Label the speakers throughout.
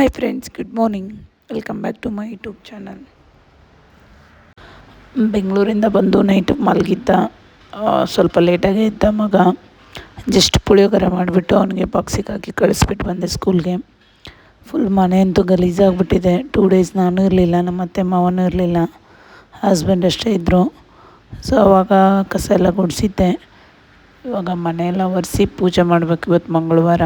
Speaker 1: Hi friends good morning welcome back to my YouTube channel ಬೆಂಗಳೂರಿಂದ ಬಂದು night ಮಲಗಿದ್ದ ಸ್ವಲ್ಪ ಲೇಟಾಗಿ ಇದ್ದ ಮಗ. ಜಸ್ಟ್ ಪುಳಿಯೋಗರೆ ಮಾಡಿಬಿಟ್ಟು ಅವನಿಗೆ ಬಾಕ್ಸಿಗೆ ಹಾಕಿ ಕಳಿಸ್ಬಿಟ್ಟು ಬಂದೆ ಸ್ಕೂಲ್ಗೆ ಫುಲ್ ಮನೆ ಅಂತೂ ಗಲೀಜಾಗ್ಬಿಟ್ಟಿದೆ ಟೂ ಡೇಸ್ ನಾನು ಇರಲಿಲ್ಲ, ನಮ್ಮ ಅತ್ತೆ ಮಾವನೂ ಇರಲಿಲ್ಲ. ಹಸ್ಬೆಂಡ್ ಅಷ್ಟೇ ಇದ್ದರು ಸೊ ಅವಾಗ ಕಸ ಎಲ್ಲ ಗುಡಿಸಿದ್ದೆ. ಇವಾಗ ಮನೆಯೆಲ್ಲ ಒರೆಸಿ ಪೂಜೆ ಮಾಡಬೇಕು ಇವತ್ತು ಮಂಗಳವಾರ.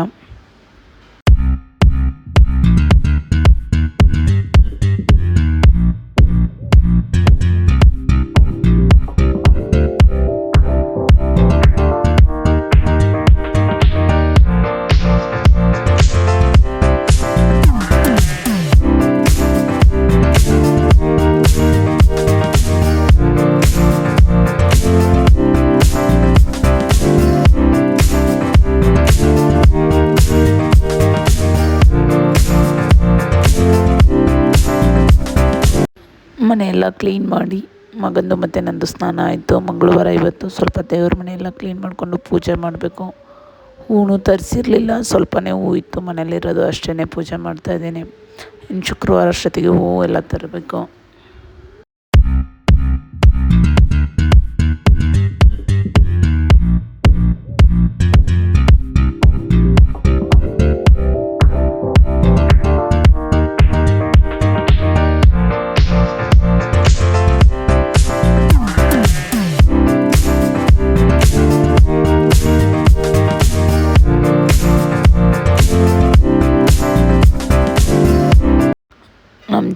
Speaker 1: ಮನೆಯೆಲ್ಲ ಕ್ಲೀನ್ ಮಾಡಿ, ಮಗಂದು ಮತ್ತು ನಂದು ಸ್ನಾನ ಆಯಿತು, ಮಂಗಳವಾರ ಇವತ್ತು ಸ್ವಲ್ಪ ದೇವ್ರ ಮನೆಯೆಲ್ಲ ಕ್ಲೀನ್ ಮಾಡಿಕೊಂಡು ಪೂಜೆ ಮಾಡಬೇಕು. ಹೂವು ತರಿಸಿರಲಿಲ್ಲ, ಸ್ವಲ್ಪನೇ ಹೂ ಇತ್ತು ಮನೇಲಿರೋದು ಅಷ್ಟೇ ಪೂಜೆ ಮಾಡ್ತಾಯಿದ್ದೀನಿ ಇನ್ನು ಶುಕ್ರವಾರ ಅಷ್ಟೊತ್ತಿಗೆ ಹೂವು ಎಲ್ಲ ತರಬೇಕು.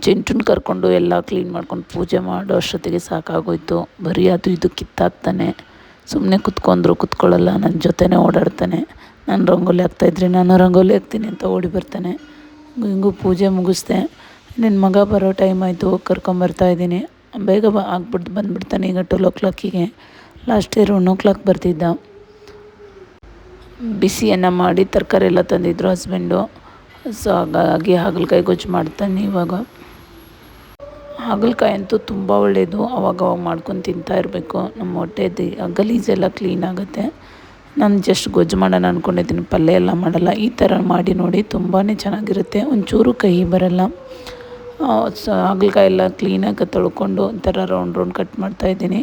Speaker 1: ಚಿಂಟುನ ಕರ್ಕೊಂಡು ಎಲ್ಲ ಕ್ಲೀನ್ ಮಾಡ್ಕೊಂಡು ಪೂಜೆ ಮಾಡೋ ಅಷ್ಟೊತ್ತಿಗೆ ಸಾಕಾಗೋಯ್ತು. ಬರೀ ಅದು ಇದು ಕಿತ್ತಾಕ್ತಾನೆ. ಸುಮ್ಮನೆ ಕುತ್ಕೊಂಡ್ರು, ಕುತ್ಕೊಳ್ಳಲ್ಲ. ನನ್ನ ಜೊತೆನೇ ಓಡಾಡ್ತಾನೆ. ನಾನು ರಂಗೋಲಿ ಹಾಕ್ತಾಯಿದ್ರೆ ನಾನು ರಂಗೋಲಿ ಹಾಕ್ತೀನಿ ಅಂತ ಓಡಿ ಬರ್ತಾನೆ. ಹಿಂಗೂ ಪೂಜೆ ಮುಗಿಸ್ದೆ. ನಿನ್ನ ಮಗ ಬರೋ ಟೈಮ್ ಆಯಿತು ಕರ್ಕೊಂಬರ್ತಾ ಕರ್ಕೊಂಬರ್ತಾಯಿದ್ದೀನಿ ಬೇಗ ಬ ಆಗ್ಬಿಟ್ಟು ಬಂದುಬಿಡ್ತಾನೆ ಈಗ ಟ್ವೆಲ್ ಓ ಕ್ಲಾಕಿಗೆ last year one o'clock ಬರ್ತಿದ್ದ. ಬಿಸಿಯನ್ನು ಮಾಡಿ ತರಕಾರಿ ಎಲ್ಲ ತಂದಿದ್ರು ಹಸ್ಬೆಂಡು ಸೊ ಹಾಗಾಗಿ ಹಾಗಲಕಾಯಿ ಗೊಜ್ಜು ಮಾಡ್ತಾನೆ ಇವಾಗ. ಹಾಗಲಕಾಯಿ ಅಂತೂ ತುಂಬ ಒಳ್ಳೆಯದು ಅವಾಗವಾಗ ಅವಾಗ ಮಾಡ್ಕೊಂಡು ತಿಂತಾ ಇರಬೇಕು. ನಮ್ಮ ಹೊಟ್ಟೆದು ಗಲೀಜೆಲ್ಲ ಕ್ಲೀನ್ ಆಗುತ್ತೆ. ನಾನು ಜಸ್ಟ್ ಗೊಜ್ಜು ಮಾಡೋಣ ಅಂದ್ಕೊಂಡಿದ್ದೀನಿ ಪಲ್ಯ ಎಲ್ಲ ಮಾಡಲ್ಲ. ಈ ಥರ ಮಾಡಿ ನೋಡಿ ತುಂಬಾ ಚೆನ್ನಾಗಿರುತ್ತೆ. ಒಂಚೂರು ಕಹಿ ಬರಲ್ಲ. ಸೊ, ಹಾಗಲಕಾಯಿ ಎಲ್ಲ ಕ್ಲೀನಾಗಿ ತೊಳ್ಕೊಂಡು ಒಂಥರ ರೌಂಡ್ ರೌಂಡ್ ಕಟ್ ಮಾಡ್ತಾಯಿದ್ದೀನಿ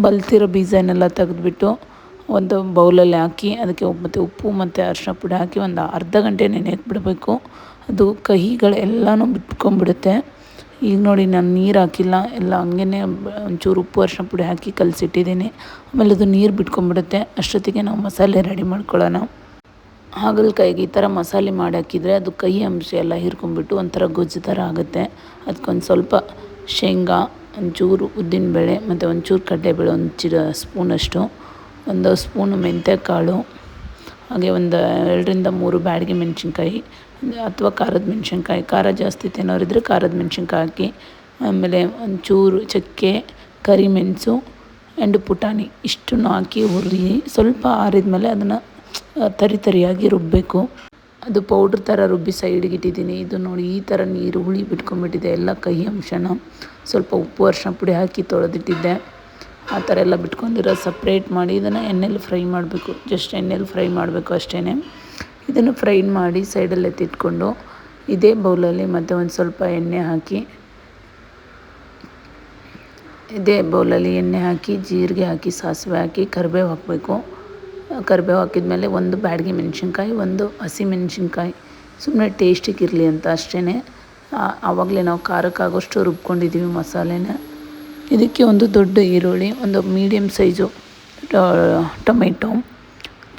Speaker 1: ಬಲ್ತಿರೋ ಬೀಜನೆಲ್ಲ ತೆಗೆದುಬಿಟ್ಟು ಒಂದು ಬೌಲಲ್ಲಿ ಹಾಕಿ ಅದಕ್ಕೆ ಮತ್ತು ಉಪ್ಪು ಮತ್ತು ಅರಿಶಿನ ಪುಡಿ ಹಾಕಿ ಒಂದು ಅರ್ಧ ಗಂಟೆ ನೆನೆಯಕ್ಕೆ ಬಿಡಬೇಕು. ಅದು ಕಹಿಗಳೆಲ್ಲನೂ ಬಿಟ್ಕೊಂಡ್ಬಿಡುತ್ತೆ. ಈಗ ನೋಡಿ ನಾನು ನೀರು ಹಾಕಿಲ್ಲ, ಎಲ್ಲ ಹಂಗೇ ಒಂಚೂರು ಉಪ್ಪು ಅರಿಶಿನ ಪುಡಿ ಹಾಕಿ ಕಲಸಿಟ್ಟಿದ್ದೀನಿ. ಆಮೇಲೆ ಅದು ನೀರು ಬಿಟ್ಕೊಂಡ್ಬಿಡುತ್ತೆ. ಅಷ್ಟೊತ್ತಿಗೆ ನಾವು ಮಸಾಲೆ ರೆಡಿ ಮಾಡ್ಕೊಳ್ಳೋಣ. ಹಾಗಲಕಾಯಿಗೆ ಈ ಥರ ಮಸಾಲೆ ಮಾಡಿ ಹಾಕಿದರೆ ಅದು ಕಹಿ ಅಂಶ ಎಲ್ಲ ಹೀರ್ಕೊಂಬಿಟ್ಟು ಒಂಥರ ಗೊಜ್ಜು ಥರ ಆಗುತ್ತೆ. ಅದಕ್ಕೊಂದು ಸ್ವಲ್ಪ ಶೇಂಗಾ, ಒಂಚೂರು ಉದ್ದಿನಬೇಳೆ, ಮತ್ತು ಒಂಚೂರು ಕಡಲೆಬೇಳೆ, ಒಂದು ಚಿರ, ಸ್ಪೂನಷ್ಟು, ಒಂದು ಸ್ಪೂನು ಮೆಂತ್ಯಕಾಳು ಹಾಗೆ ಒಂದು ಎರಡರಿಂದ ಮೂರು ಬ್ಯಾಡಗಿ ಮೆಣಸಿನ್ಕಾಯಿ, ಅಥವಾ ಖಾರದ ಮೆಣಸಿನ್ಕಾಯಿ, ಖಾರ ಜಾಸ್ತಿ ತಿನ್ನೋರಿದ್ರೆ ಖಾರದ ಮೆಣಸಿನ್ಕಾಯಿ ಹಾಕಿ, ಆಮೇಲೆ ಒಂಚೂರು ಚಕ್ಕೆ ಕರಿಮೆಣಸು ಆ್ಯಂಡ್ ಪುಟಾಣಿ ಇಷ್ಟನ್ನು ಹಾಕಿ ಹುರಿ ಸ್ವಲ್ಪ ಆರಿದ ಮೇಲೆ ಅದನ್ನು ತರಿ ತರಿಯಾಗಿ ರುಬ್ಬಬೇಕು ಅದು ಪೌಡ್ರ್ ಥರ ರುಬ್ಬಿ ಸೈಡ್ಗೆ ಇಟ್ಟಿದ್ದೀನಿ. ಇದು ನೋಡಿ ಈ ಥರ ನೀರು ಹುಳಿ ಬಿಟ್ಕೊಂಡ್ಬಿಟ್ಟಿದೆ. ಎಲ್ಲ ಕಹಿ ಅಂಶನ ಸ್ವಲ್ಪ ಉಪ್ಪು ಅರ್ಶಿನ ಪುಡಿ ಹಾಕಿ ತೊಳೆದಿಟ್ಟಿದ್ದೆ. ಆ ಥರ ಎಲ್ಲ ಬಿಟ್ಕೊಂಡಿರೋ ಸಪ್ರೇಟ್ ಮಾಡಿ ಇದನ್ನು ಎಣ್ಣೆಲಿ ಫ್ರೈ ಮಾಡಬೇಕು. ಜಸ್ಟ್ ಎಣ್ಣೆಲಿ ಫ್ರೈ ಮಾಡಬೇಕು ಅಷ್ಟೇ ಇದನ್ನು ಫ್ರೈ ಮಾಡಿ ಸೈಡಲ್ಲಿ ಎತ್ತಿಟ್ಕೊಂಡು ಇದೇ ಬೌಲಲ್ಲಿ ಮತ್ತೆ ಒಂದು ಸ್ವಲ್ಪ ಎಣ್ಣೆ ಹಾಕಿ, ಇದೇ ಬೌಲಲ್ಲಿ ಎಣ್ಣೆ ಹಾಕಿ, ಜೀರಿಗೆ ಹಾಕಿ, ಸಾಸಿವೆ ಹಾಕಿ, ಕರಿಬೇವು ಹಾಕಬೇಕು. ಕರಿಬೇವು ಹಾಕಿದ್ಮೇಲೆ ಒಂದು ಬ್ಯಾಡಗಿ ಮೆಣಸಿನ್ಕಾಯಿ, ಒಂದು ಹಸಿ ಮೆಣಸಿನ್ಕಾಯಿ. ಸುಮ್ಮನೆ ಟೇಸ್ಟಿಗೆ ಇರಲಿ ಅಂತ ಅಷ್ಟೇ ಆವಾಗಲೇ ನಾವು ಖಾರಕ್ಕಾಗೋಷ್ಟು ರುಬ್ಕೊಂಡಿದ್ದೀವಿ ಮಸಾಲೆನ. ಇದಕ್ಕೆ ಒಂದು ದೊಡ್ಡ ಈರುಳ್ಳಿ, ಒಂದು ಮೀಡಿಯಮ್ ಸೈಜು ಟೊಮೆಟೊ.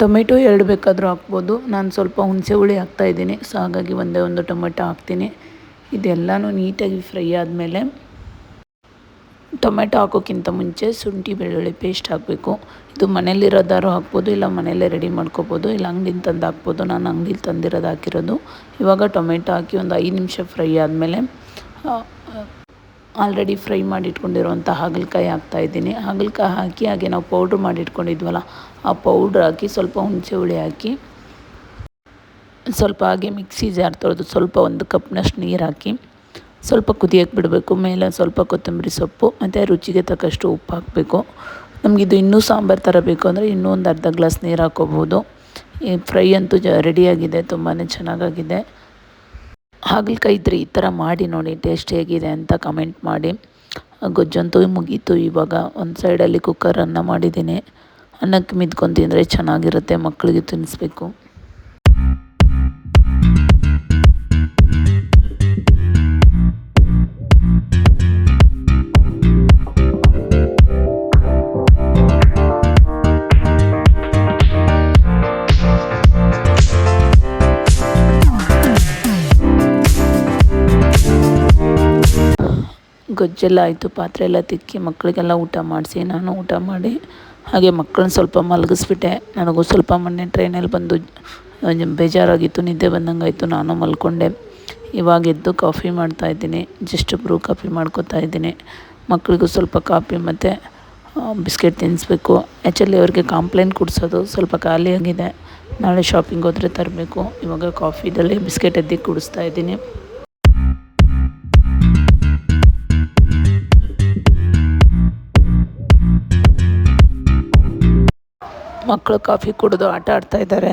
Speaker 1: ಟೊಮೆಟೊ ಎರಡು ಬೇಕಾದರೂ ಹಾಕ್ಬೋದು. ನಾನು ಸ್ವಲ್ಪ ಹುಣಸೆ ಹುಳಿ ಹಾಕ್ತಾಯಿದ್ದೀನಿ ಸೊ ಹಾಗಾಗಿ ಒಂದೇ ಒಂದು ಟೊಮೆಟೊ ಹಾಕ್ತೀನಿ. ಇದೆಲ್ಲನೂ ನೀಟಾಗಿ ಫ್ರೈ ಆದಮೇಲೆ ಟೊಮೆಟೊ ಹಾಕೋಕ್ಕಿಂತ ಮುಂಚೆ ಶುಂಠಿ, ಬೆಳ್ಳುಳ್ಳಿ ಪೇಸ್ಟ್ ಹಾಕಬೇಕು. ಇದು ಮನೇಲಿರೋದಾರು ಹಾಕ್ಬೋದು, ಇಲ್ಲ ಮನೆಯಲ್ಲೇ ರೆಡಿ ಮಾಡ್ಕೋಬೋದು, ಇಲ್ಲ ಅಂಗಡಿಯಿಂದ ತಂದು ಹಾಕ್ಬೋದು. ನಾನು ಅಂಗಡಿಲಿ ತಂದಿರೋದು ಹಾಕಿರೋದು. ಇವಾಗ ಟೊಮೆಟೊ ಹಾಕಿ ಒಂದು ಐದು ನಿಮಿಷ ಫ್ರೈ ಆದಮೇಲೆ ಆಲ್ರೆಡಿ ಫ್ರೈ ಮಾಡಿ ಇಟ್ಕೊಂಡಿರುವಂಥ ಹಾಗಲಕಾಯಿ ಹಾಕ್ತಾಯಿದ್ದೀನಿ ಹಾಗಲಕಾಯಿ ಹಾಕಿ ಹಾಗೆ ನಾವು ಪೌಡ್ರ್ ಮಾಡಿ ಇಟ್ಕೊಂಡಿದ್ವಲ್ಲ ಆ ಪೌಡ್ರ್ ಹಾಕಿ ಸ್ವಲ್ಪ ಹುಣಸೆ ಹುಳಿ ಹಾಕಿ, ಸ್ವಲ್ಪ ಹಾಗೆ ಮಿಕ್ಸಿ ಜಾರ್ ತೊಳೆದು ಸ್ವಲ್ಪ ಒಂದು ಕಪ್ನಷ್ಟು ನೀರು ಹಾಕಿ, ಸ್ವಲ್ಪ ಕುದಿಯೋಕ್ಕೆ ಬಿಡಬೇಕು. ಮೇಲೆ ಸ್ವಲ್ಪ ಕೊತ್ತಂಬರಿ ಸೊಪ್ಪು, ಮತ್ತು ರುಚಿಗೆ ತಕ್ಕಷ್ಟು ಉಪ್ಪು ಹಾಕಬೇಕು. ನಮಗಿದು ಇನ್ನೂ ಸಾಂಬಾರು ಥರ ಬೇಕು ಅಂದರೆ ಇನ್ನೂ ಒಂದು ಅರ್ಧ ಗ್ಲಾಸ್ ನೀರು ಹಾಕ್ಕೋಬೋದು ಈ ಫ್ರೈ ಅಂತೂ ಜ ರೆಡಿಯಾಗಿದೆ ತುಂಬಾ ಚೆನ್ನಾಗಾಗಿದೆ. ಹಾಗಲಕಾಯಿ ಇದ್ದರೆ ಈ ಥರ ಮಾಡಿ ನೋಡಿ, ಟೇಸ್ಟ್ ಹೇಗಿದೆ ಅಂತ ಕಮೆಂಟ್ ಮಾಡಿ. ಗೊಜ್ಜಂತೂ ಮುಗೀತು ಇವಾಗ. ಒಂದು ಸೈಡಲ್ಲಿ ಕುಕ್ಕರ್ ಅನ್ನ ಮಾಡಿದ್ದೀನಿ. ಅನ್ನಕ್ಕೆ ಮಿದ್ಕೊಂಡು ತಿಂದರೆ ಚೆನ್ನಾಗಿರುತ್ತೆ ಮಕ್ಕಳಿಗೆ ತಿನ್ನಿಸ್ಬೇಕು. ಗೊಜ್ಜೆಲ್ಲ ಆಯಿತು, ಪಾತ್ರೆ ಎಲ್ಲ ತಿಕ್ಕಿ ಮಕ್ಕಳಿಗೆಲ್ಲ ಊಟ ಮಾಡಿಸಿ, ನಾನು ಊಟ ಮಾಡಿ ಹಾಗೆ ಮಕ್ಕಳನ್ನ ಸ್ವಲ್ಪ ಮಲಗಿಸ್ಬಿಟ್ಟೆ. ನನಗೂ ಸ್ವಲ್ಪ ಮೊನ್ನೆ ಟ್ರೈನಲ್ಲಿ ಬಂದು ಬೇಜಾರಾಗಿತ್ತು, ನಿದ್ದೆ ಬಂದಂಗೆ ಆಯಿತು ನಾನು ಮಲ್ಕೊಂಡೆ. ಇವಾಗ ಎದ್ದು ಕಾಫಿ ಮಾಡ್ತಾಯಿದ್ದೀನಿ ಜಸ್ಟ್ ಬ್ರೂ ಕಾಫಿ ಮಾಡ್ಕೋತಾ ಇದ್ದೀನಿ. ಮಕ್ಕಳಿಗೂ ಸ್ವಲ್ಪ ಕಾಫಿ ಮತ್ತು ಬಿಸ್ಕೆಟ್ ತಿನ್ನಿಸ್ಬೇಕು ಆ್ಯಕ್ಚುಲಿ ಅವ್ರಿಗೆ ಕಾಂಪ್ಲೇನ್ ಕುಡಿಸೋದು ಸ್ವಲ್ಪ ಖಾಲಿಯಾಗಿದೆ. ನಾಳೆ ಶಾಪಿಂಗ್ ಹೋದರೆ ತರಬೇಕು. ಇವಾಗ ಕಾಫಿದಲ್ಲಿ ಬಿಸ್ಕೆಟ್ ಎದ್ದು ಕುಡಿಸ್ತಾ ಇದ್ದೀನಿ. ಮಕ್ಕಳು ಕಾಫಿ ಕುಡಿದು ಆಟ ಆಡ್ತಾ ಇದ್ದಾರೆ.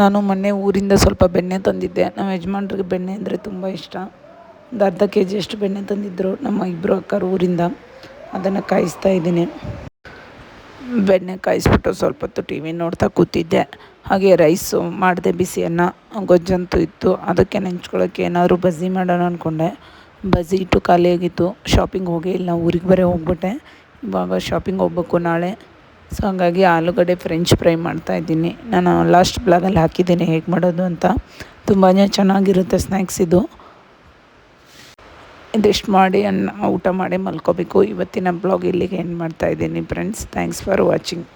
Speaker 1: ನಾನು ಮೊನ್ನೆ ಊರಿಂದ ಸ್ವಲ್ಪ ಬೆಣ್ಣೆ ತಂದಿದ್ದೆ. ನಮ್ಮ ಯಜಮಾನ್ರಿಗೆ ಬೆಣ್ಣೆ ಅಂದರೆ ತುಂಬ ಇಷ್ಟ. ಒಂದು ಅರ್ಧ ಕೆ ಜಿಯಷ್ಟು ಬೆಣ್ಣೆ ತಂದಿದ್ದರು ನಮ್ಮ ಇಬ್ಬರು ಅಕ್ಕರು ಊರಿಂದ. ಅದನ್ನು ಕಾಯಿಸ್ತಾ ಇದ್ದೀನಿ. ಬೆಣ್ಣೆ ಕಾಯಿಸ್ಬಿಟ್ಟು ಸ್ವಲ್ಪ ಹೊತ್ತು ಟಿ ವಿ ನೋಡ್ತಾ ಕೂತಿದ್ದೆ. ಹಾಗೆ ರೈಸು ಮಾಡಿದೆ ಬಿಸಿಯನ್ನ, ಗೊಜ್ಜಂತೂ ಇತ್ತು. ಅದಕ್ಕೆ ನೆಂಚ್ಕೊಳ್ಳೋಕ್ಕೆ ಏನಾದರೂ ಬಜ್ಜಿ ಮಾಡೋಣ ಅಂದ್ಕೊಂಡೆ ಬಜ್ಜಿ ಇಟ್ಟು ಖಾಲಿಯಾಗಿತ್ತು. ಶಾಪಿಂಗ್ ಹೋಗೇ ಇಲ್ಲ, ಊರಿಗೆ ಬರೀ ಹೋಗ್ಬಿಟ್ಟೆ. ಇವಾಗ ಶಾಪಿಂಗ್ ಹೋಗ್ಬೇಕು ನಾಳೆ. ಸೊ ಹಾಗಾಗಿ ಆಲೂಗಡ್ಡೆ ಫ್ರೆಂಚ್ ಫ್ರೈ ಮಾಡ್ತಾ ಇದ್ದೀನಿ. ನಾನು ಲಾಸ್ಟ್ ಬ್ಲಾಗಲ್ಲಿ ಹಾಕಿದ್ದೀನಿ ಹೇಗೆ ಮಾಡೋದು ಅಂತ. ತುಂಬಾ ಚೆನ್ನಾಗಿರುತ್ತೆ ಸ್ನ್ಯಾಕ್ಸ್ ಇದು. ಇದಿಷ್ಟು ಮಾಡಿ, ಅನ್ನ, ಊಟ ಮಾಡಿ ಮಲ್ಕೋಬೇಕು. ಇವತ್ತಿನ ಬ್ಲಾಗ್ ಇಲ್ಲಿಗೆ ಎಂಡ್ ಮಾಡ್ತಾಯಿದ್ದೀನಿ ಫ್ರೆಂಡ್ಸ್ ಥ್ಯಾಂಕ್ಸ್ ಫಾರ್ ವಾಚಿಂಗ್